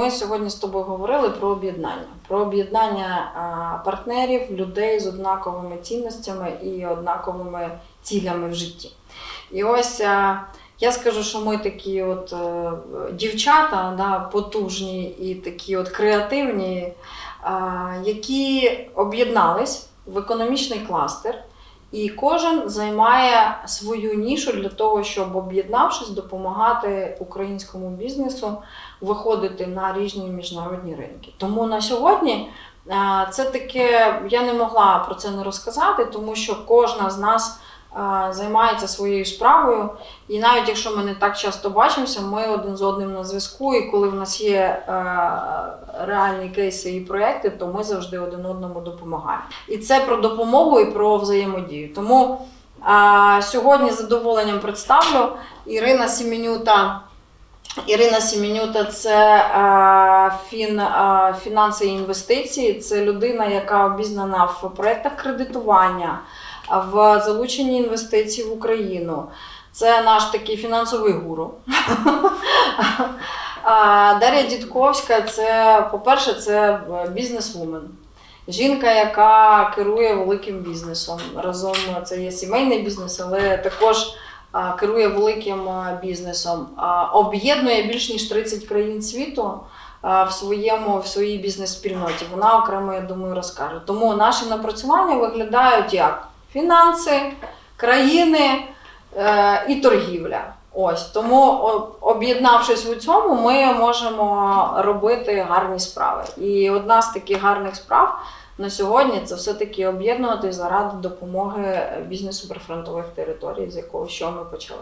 ми сьогодні з тобою говорили про об'єднання, про об'єднання партнерів, людей з однаковими цінностями і однаковими цілями в житті. І ось я скажу, що ми такі от е, дівчата, да, потужні і такі от креативні, які об'єднались в економічний кластер. І кожен займає свою нішу для того, щоб об'єднавшись, допомагати українському бізнесу виходити на різні міжнародні ринки. Тому на сьогодні е, це таке, я не могла про це не розказати, тому що кожна з нас займається своєю справою. І навіть якщо ми не так часто бачимося, ми один з одним на зв'язку. І коли в нас є е, реальні кейси і проекти, то ми завжди один одному допомагаємо. І це про допомогу і про взаємодію. Тому е, сьогодні з задоволенням представлю Ірина Сіменюта. Ірина Сіменюта це е, фін, фінанси і інвестиції. Це людина, яка обізнана в проєктах кредитування, в залученні інвестицій в Україну. Це наш такий фінансовий гуру. Дар'я Дідковська це, по-перше, це бізнес-вумен. Жінка, яка керує великим бізнесом. Разом це є сімейний бізнес, але також керує великим бізнесом. Об'єднує більш ніж 30 країн світу в своєму в своїй бізнес-спільноті. Вона окремо, я думаю, розкаже. Тому наші напрацювання виглядають як фінанси, країни е, і торгівля. Ось тому, об'єднавшись у цьому, ми можемо робити гарні справи. І одна з таких гарних справ на сьогодні це все-таки об'єднувати заради допомоги бізнесу прифронтових територій, з якого що ми почали.